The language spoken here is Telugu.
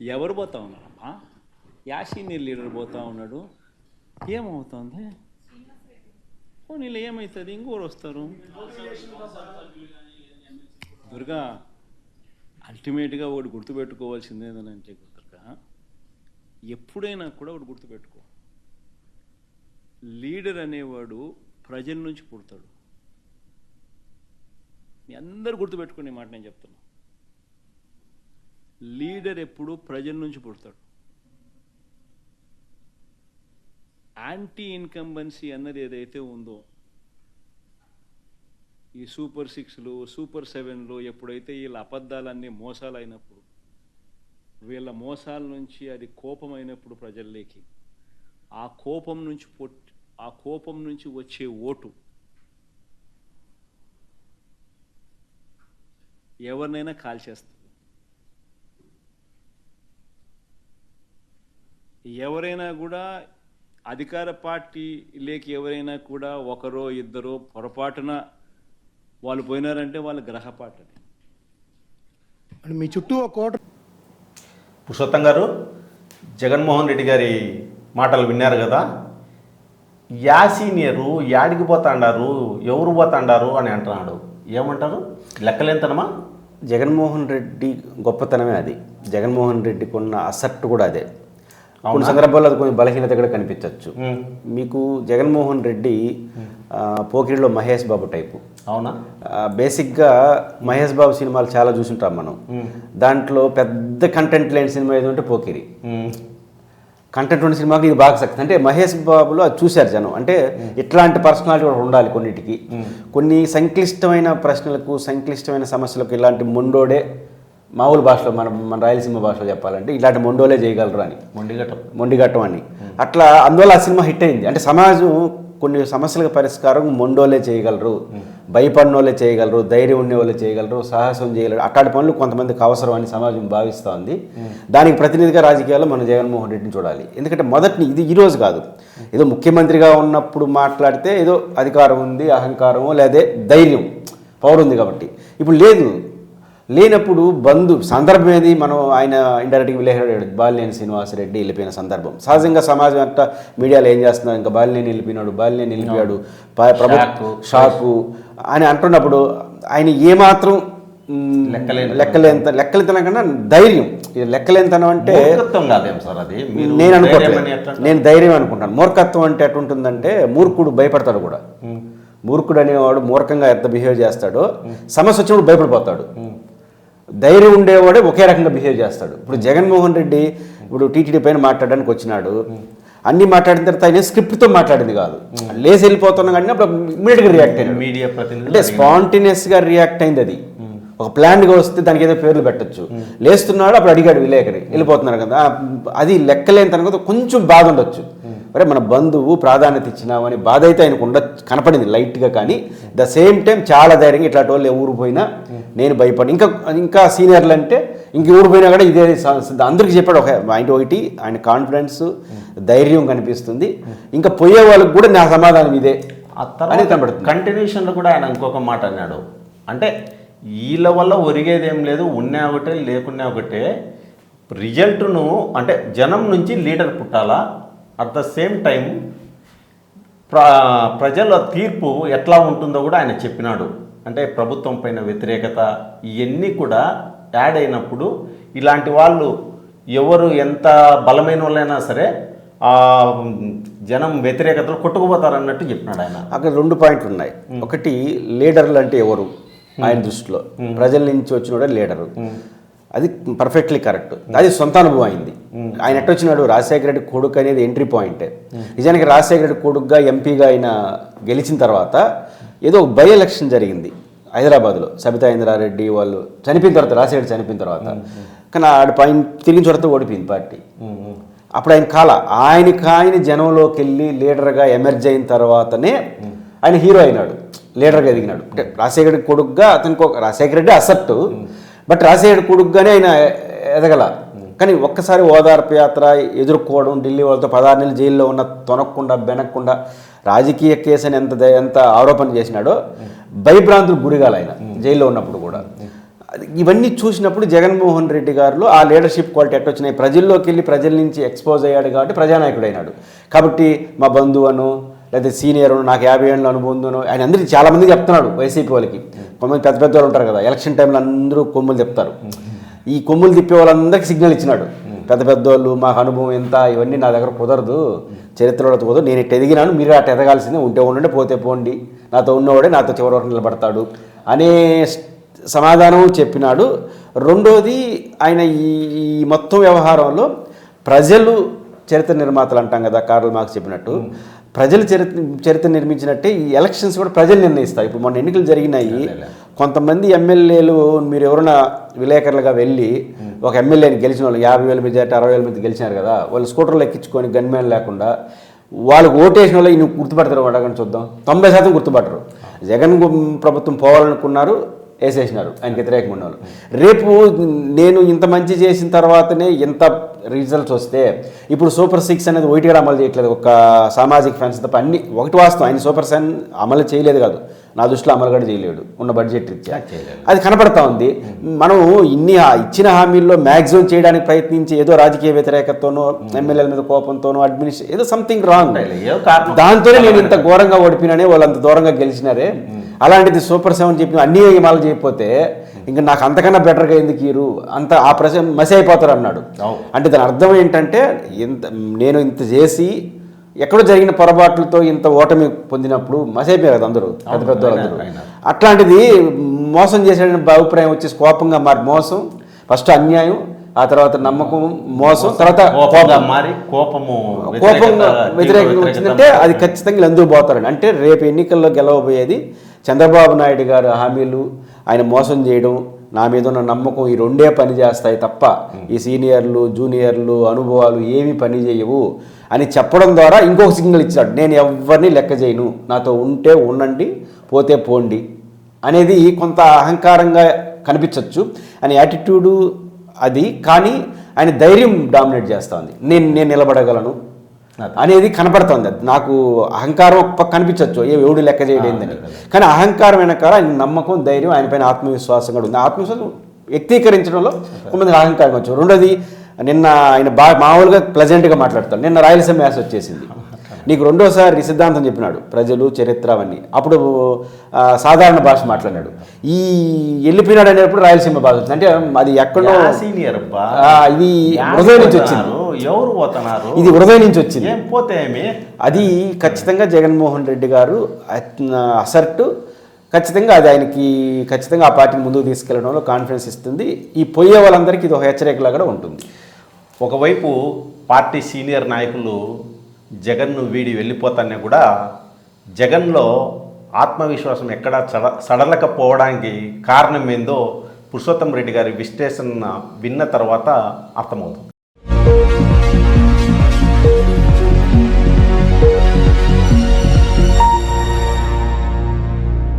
ఎవరు పోతా ఉన్నారమ్మా యాసీనియర్ లీడర్ పోతా ఉన్నాడు. ఏమవుతుంది? పోనీళ్ళు ఏమవుతుంది ఇంకోరు వస్తారు. దుర్గా అల్టిమేట్గా ఒకటి గుర్తుపెట్టుకోవాల్సింది ఏంటంటే దుర్గా. ఎప్పుడైనా కూడా ఒకటి గుర్తుపెట్టుకో. లీడర్ అనేవాడు ప్రజల నుంచి పుడతాడు. మీ అందరు గుర్తుపెట్టుకునే మాట నేను చెప్తున్నా. లీడర్ ఎప్పుడు ప్రజల నుంచి పుడతాడు. యాంటీ ఇన్కంబెన్సీ అన్నది ఏదైతే ఉందో ఈ సూపర్ సిక్స్లు సూపర్ సెవెన్లు ఎప్పుడైతే వీళ్ళ అబద్ధాలన్నీ మోసాలైనప్పుడు వీళ్ళ మోసాల నుంచి అది కోపం అయినప్పుడు ప్రజల్లోకి ఆ కోపం నుంచి పొట్టి ఆ కోపం నుంచి వచ్చే ఓటు ఎవరినైనా కాల్చేస్తుంది. ఎవరైనా కూడా అధికార పార్టీ లేక ఎవరైనా కూడా ఒకరో ఇద్దరో పొరపాటున వాళ్ళు పోయినారంటే వాళ్ళ గ్రహపాటు అది మీ చుట్టూ ఒక కోట పురుషోత్తం గారు జగన్మోహన్ రెడ్డి గారి మాటలు విన్నారు కదా. యా సీనియరు యాడికి పోతాండారు ఎవరు పోతాండారు అని అంటున్నాడు. ఏమంటారు? లెక్కలేంతనమా జగన్మోహన్ రెడ్డి గొప్పతనమే అది. జగన్మోహన్ రెడ్డికి ఉన్న అసట్టు కూడా అదే. కొన్ని సందర్భాల్లో అది కొంచెం బలహీనత కూడా కనిపించవచ్చు మీకు జగన్మోహన్ రెడ్డి పోకిరిలో మహేష్ బాబు టైపు. అవునా? బేసిక్గా మహేష్ బాబు సినిమాలు చాలా చూసుంటాం మనం. దాంట్లో పెద్ద కంటెంట్ లేని సినిమా ఏదో ఉంటే పోకిరి. కంటెంట్ ఉన్న సినిమాకి ఇది బాగా సక్సెస్. అంటే మహేష్ బాబులో అది చూశారు జనం. అంటే ఇట్లాంటి పర్సనాలిటీ కూడా ఉండాలి కొన్నిటికి. కొన్ని సంక్లిష్టమైన ప్రశ్నలకు సంక్లిష్టమైన సమస్యలకు ఇలాంటి మొండోడే మామూలు భాషలో మన మన రాయలసీమ భాషలో చెప్పాలంటే ఇలాంటి మొండోలే చేయగలరు అని. మొండిగట్టం మొండిగట్టం అని. అట్లా అందువల్ల ఆ సినిమా హిట్ అయింది. అంటే సమాజం కొన్ని సమస్యలకు పరిష్కారం మొండోలే చేయగలరు భయపడినోళ్ళే చేయగలరు ధైర్యం ఉండేవాళ్ళే చేయగలరు సాహసం చేయగలరు. అట్లాంటి పనులు కొంతమందికి అవసరం అని సమాజం భావిస్తోంది దానికి ప్రతినిధిగా రాజకీయాల్లో మనం జగన్మోహన్ రెడ్డిని చూడాలి. ఎందుకంటే మొదటి ఇది ఈ రోజు కాదు. ఏదో ముఖ్యమంత్రిగా ఉన్నప్పుడు మాట్లాడితే ఏదో అధికారం ఉంది అహంకారమో లేదా ధైర్యం పవర్ ఉంది కాబట్టి. ఇప్పుడు లేదు లేనప్పుడు బంధు సందర్భం ఏది? మనం ఆయన ఇండైరెక్ట్గా విలేహాడు బాలినేని శ్రీనివాసరెడ్డి వెళ్ళిపోయిన సందర్భం. సహజంగా సమాజం అంతా మీడియాలో ఏం చేస్తున్నారు? ఇంకా బాలినేని వెళ్ళిపోయినాడు బాలినేని వెళ్ళిపోయాడు ప్రభుత్వ షాకు. అని అంటున్నప్పుడు ఆయన ఏమాత్రం లెక్కలేంత లెక్కలేతనం కన్నా ధైర్యం. లెక్కలేంతనం అంటే నేను అనుకోవట్లేదు. నేను ధైర్యం అనుకుంటాను. మూర్ఖత్వం అంటే ఎటుంటుందంటే మూర్ఖుడు భయపడతాడు కూడా. మూర్ఖుడు అనేవాడు మూర్ఖంగా ఎంత బిహేవ్ చేస్తాడో సమస్య వచ్చినప్పుడు భయపడిపోతాడు. ధైర్యం ఉండేవాడే ఒకే రకంగా బిహేవ్ చేస్తాడు. ఇప్పుడు జగన్మోహన్ రెడ్డి ఇప్పుడు టీటీడీ పైన మాట్లాడడానికి వచ్చినాడు. అన్ని మాట్లాడిన తర్వాత ఆయన స్క్రిప్ట్తో మాట్లాడింది కాదు. లేచి వెళ్ళిపోతున్నాం కానీ అప్పుడు ఇమీడియట్గా రియాక్ట్ అయినాడు మీడియా అంటే స్పాంటేనియస్గా రియాక్ట్ అయింది అది. ఒక ప్లాన్గా వస్తే దానికి ఏదో పేర్లు పెట్టొచ్చు. లేస్తున్నాడు అప్పుడు అడిగాడు విలేకరి. వెళ్ళిపోతున్నారు కదా. అది లెక్కలేని తర్వాత కొంచెం బాధ ఉండొచ్చు. మరి మన బంధువు ప్రాధాన్యత ఇచ్చినామని బాధ అయితే ఆయనకు ఉండ కనపడింది లైట్గా కానీ ద సేమ్ టైం చాలా ధైర్యంగా ఇట్లాంటి వాళ్ళు ఊరు పోయినా నేను భయపడి ఇంకా ఇంకా సీనియర్లు అంటే ఇంక ఊరు పోయినా కూడా ఇదే అందరికీ చెప్పాడు ఒక ఆయన ఒకటి ఆయన కాన్ఫిడెన్స్ ధైర్యం కనిపిస్తుంది. ఇంకా పోయే వాళ్ళకి కూడా నా సమాధానం ఇదే అని కనబడుతుంది కంటిన్యూషన్లో కూడా ఆయన ఇంకొక మాట అన్నాడు. అంటే వీళ్ళ వల్ల ఒరిగేది ఏం లేదు ఉన్నా ఒకటే లేకున్నా ఒకటే రిజల్ట్ను అంటే జనం నుంచి లీడర్ పుట్టాలా? అట్ ద సేమ్ టైం ప్ర ప్రజల తీర్పు ఎట్లా ఉంటుందో కూడా ఆయన చెప్పినాడు. అంటే ప్రభుత్వం పైన వ్యతిరేకత ఇవన్నీ కూడా యాడ్ అయినప్పుడు ఇలాంటి వాళ్ళు ఎవరు ఎంత బలమైన వాళ్ళైనా సరే ఆ జనం వ్యతిరేకతలు కొట్టుకుపోతారన్నట్టు చెప్పినాడు ఆయన. అక్కడ రెండు పాయింట్లు ఉన్నాయి. ఒకటి లీడర్లు అంటే ఎవరు? ఆయన దృష్టిలో. ప్రజల నుంచి వచ్చినోడే లీడరు. అది పర్ఫెక్ట్లీ కరెక్ట్ అది సొంత అనుభవం అయింది. ఆయన ఎట్ట వచ్చినాడు? రాజశేఖర రెడ్డి కొడుకు అనేది ఎంట్రీ పాయింట్ నిజానికి రాజశేఖర రెడ్డి కొడుకుగా ఎంపీగా ఆయన గెలిచిన తర్వాత ఏదో ఒక బై ఎలక్షన్ జరిగింది హైదరాబాద్లో. సబితా ఇంద్రారెడ్డి వాళ్ళు చనిపోయిన తర్వాత రాజశేఖర చనిపోయిన తర్వాత. కానీ ఆడ పైన తిరిగిన చోట ఓడిపోయింది పార్టీ. అప్పుడు ఆయన కాల ఆయనకి ఆయన జనంలోకి వెళ్ళి లీడర్గా ఎమర్జ్ అయిన తర్వాతనే ఆయన హీరో అయినాడు. లీడర్గా ఎదిగినాడు. అంటే రాజశేఖర రెడ్డి కొడుకుగా అతనికి ఒక రాజశేఖర రెడ్డి అసట్టు. బట్ రాజశేఖర్ కొడుకుగానే ఆయన ఎదగల. కానీ ఒక్కసారి ఓదార్పు యాత్ర ఎదుర్కోవడం ఢిల్లీ వాళ్ళతో పదహారు నెలలు జైల్లో ఉన్న తొనక్కుండా బెనక్కుండా రాజకీయ కేసు అని ఎంత ద- ఎంత ఆరోపణ చేసినాడో భయభ్రాంతులు గురిగాల ఆయన జైల్లో ఉన్నప్పుడు కూడా. ఇవన్నీ చూసినప్పుడు జగన్మోహన్ రెడ్డి గారిలో ఆ లీడర్షిప్ క్వాలిటీ ఎట్లా వచ్చినాయి ప్రజల్లోకి వెళ్ళి ప్రజల నుంచి ఎక్స్పోజ్ అయ్యాడు కాబట్టి ప్రజానాయకుడు అయినాడు కాబట్టి మా బంధువు లేదా సీనియర్ నాకు యాభై ఏళ్ళ అనుభవం ఆయన అందరికీ చాలా మంది చెప్తున్నాడు వైసీపీ వాళ్ళకి. కొంతమంది పెద్ద పెద్దవాళ్ళు ఉంటారు కదా ఎలక్షన్ టైంలో అందరూ కొమ్ములు చెప్తారు ఈ కొమ్ములు తిప్పే వాళ్ళందరికీ సిగ్నల్ ఇచ్చినాడు. పెద్ద పెద్దోళ్ళు మాకు అనుభవం ఎంత ఇవన్నీ నా దగ్గర కుదరదు చరిత్రలో కుదరదు. నేను ఇట్ ఎదిగినాను మీరు అటు ఎదగాల్సిందే ఉంటే ఉండండి పోతే పోండి. నాతో ఉన్నవాడే నాతో చివరి వరకు నిలబడతాడు అనే సమాధానం చెప్పినాడు. రెండోది ఆయన ఈ మొత్తం వ్యవహారంలో ప్రజలు చరిత్ర నిర్మాతలు అంటాం కదా కార్లు మాకు చెప్పినట్టు. ప్రజలు చరిత్ర చరిత్ర నిర్మించినట్టే ఈ ఎలక్షన్స్ కూడా ప్రజలు నిర్ణయిస్తారు ఇప్పుడు మొన్న ఎన్నికలు జరిగినాయి. కొంతమంది ఎమ్మెల్యేలు మీరు ఎవరైనా విలేకరులుగా వెళ్ళి ఒక ఎమ్మెల్యేని గెలిచిన వాళ్ళు యాభై వేల మెజార్టీ అరవై వేల మంది గెలిచినారు కదా వాళ్ళు స్కూటర్లు ఎక్కించుకొని గన్మ్యాన్ లేకుండా వాళ్ళకు ఓటేసిన వాళ్ళు ఈయన గుర్తుపడతారు అడగని చూద్దాం. తొంభై శాతం గుర్తుపట్టరు. జగన్ ప్రభుత్వం పోవాలనుకున్నారు. వేసేసినారు. ఆయనకి వ్యతిరేకంగా ఉన్నవాళ్ళు. రేపు నేను ఇంత మంచి చేసిన తర్వాతనే ఇంత రిజల్ట్స్ వస్తే ఇప్పుడు సూపర్ సిక్స్ అనేది ఒకటి కూడా అమలు చేయట్లేదు. ఒక సామాజిక ఫ్యాన్స్ తప్ప అన్ని ఒకటి వాస్తవం. ఆయన సూపర్ సెన్ అమలు చేయలేదు కాదు. నా దృష్టిలో అమలు కూడా చేయలేడు. ఉన్న బడ్జెట్ రీత్యా. అది కనపడతా ఉంది. మనం ఇన్ని ఇచ్చిన హామీల్లో మ్యాక్సిమం చేయడానికి ప్రయత్నించి ఏదో రాజకీయ వ్యతిరేకతతోనో ఎమ్మెల్యేల మీద కోపంతోనో అడ్మినిస్ట్రేషన్ ఏదో సంథింగ్ రాంగ్. దాంతోనే నేను ఇంత ఘోరంగా ఓడిపోయినానే వాళ్ళు అంత దూరంగా గెలిచినారే. అలాంటిది సూపర్ సెవెన్ చెప్పిన అన్ని ఏమాలు చేయకపోతే ఇంకా నాకు అంతకన్నా బెటర్గా ఎందుకు ఇరు అంత ఆ ప్రశ్న మసి అయిపోతారు అన్నాడు. అంటే దాని అర్థం ఏంటంటే ఇంత నేను ఇంత చేసి ఎక్కడో జరిగిన పొరపాట్లతో ఇంత ఓటమి పొందినప్పుడు మసి అయిపోయారు కదా అందరూ పెద్ద పెద్ద. అట్లాంటిది మోసం చేసాడని అభిప్రాయం వచ్చేసి కోపంగా మారి మోసం ఫస్ట్ అన్యాయం ఆ తర్వాత నమ్మకం మోసం తర్వాత మారి కోపము కోపం వ్యతిరేకంగా వచ్చిందంటే. అది ఖచ్చితంగా ఎందుకు పోతారండి అంటే రేపు ఎన్నికల్లో గెలవబోయేది చంద్రబాబు నాయుడు గారు హామీలు ఆయన మోసం చేయడం నా మీద ఉన్న నమ్మకం ఈ రెండే పని చేస్తాయి తప్ప ఈ సీనియర్లు జూనియర్లు అనుభవాలు ఏమీ పని చేయవు అని చెప్పడం ద్వారా ఇంకొక సిగ్నల్ ఇచ్చాడు. నేను ఎవరిని లెక్క చేయను. నాతో ఉంటే ఉండండి పోతే పోండి అనేది కొంత అహంకారంగా కనిపించవచ్చు అని యాటిట్యూడు అది. కానీ ఆయన ధైర్యం డామినేట్ చేస్తుంది. నేను నేను నిలబడగలను. అనేది కనపడుతుంది. అది నాకు అహంకారం ఒక పక్క కనిపించవచ్చు ఏ ఎవడు లెక్క చేయలేదని కానీ అహంకారం వెనకాల ఆయన నమ్మకం ధైర్యం ఆయన పైన ఆత్మవిశ్వాసం కూడా ఉంది. ఆత్మవిశ్వాసం వ్యక్తీకరించడంలో కొంతమంది అహంకారం వచ్చు రెండోది నిన్న ఆయన బాగా మామూలుగా ప్లజెంట్గా మాట్లాడతాడు. నిన్న రాయలసీమ మ్యాస్ వచ్చేసింది. నీకు రెండోసారి సిద్ధాంతం చెప్పినాడు ప్రజలు చరిత్ర అవన్నీ. అప్పుడు సాధారణ భాష మాట్లాడినాడు. ఈ వెళ్ళిపోయినాడు అనేటప్పుడు రాయలసీమ భాష వచ్చింది. అంటే అది ఎక్కడో సీనియర్ ఇది హృదయం నుంచి వచ్చింది? ఎవరు పోతున్నారు? ఇది హృదయం నుంచి వచ్చింది. పోతే అది ఖచ్చితంగా జగన్మోహన్ రెడ్డి గారు అసర్ట్. ఖచ్చితంగా అది ఆయనకి ఖచ్చితంగా ఆ పార్టీని ముందుకు తీసుకెళ్ళడంలో కాన్ఫిడెన్స్ ఇస్తుంది. ఈ పోయే వాళ్ళందరికీ ఇది ఒక హెచ్చరికలా కూడా ఉంటుంది. ఒకవైపు పార్టీ సీనియర్ నాయకులు జగన్ను వీడి వెళ్ళిపోతానే కూడా జగన్లో ఆత్మవిశ్వాసం ఎక్కడా చడ సడలకపోవడానికి కారణం ఏందో పురుషోత్తం రెడ్డి గారి విశ్లేషణ విన్న తర్వాత అర్థమవుతుంది.